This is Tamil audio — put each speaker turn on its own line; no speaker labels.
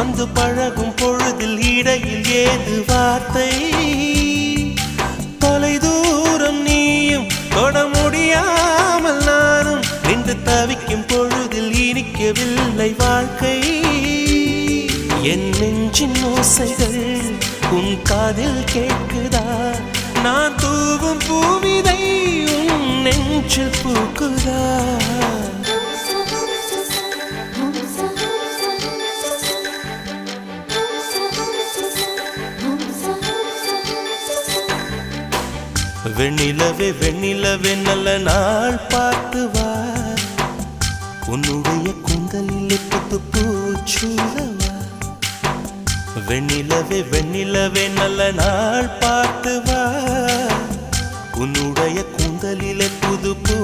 வந்து பழகும் பொழுதில் இடையில் ஏது வார்த்தை? தொலை தூரம் நீயும் தொட முடியாமல் நானும் நின்று தவிக்கும் பொழுதில் இனிக்கவில்லை வாழ்க்கை. என் நெஞ்சின் ஓசைகள் உன் காதில் கேட்குதா? நான் தூவும் பூமிதை உன் நெஞ்சில் பூக்குதா? வெண்ணிலவே வெண்ணிலவே நல்ல நாள் பார்த்து வா. உன்னுடைய குந்தலில் புத்து பூச்சூலவா வெண்ணிலவே வெண்ணிலவே நல்ல நாள் பார்த்து வா. உன்னுடைய கூந்தலிலே புது பூ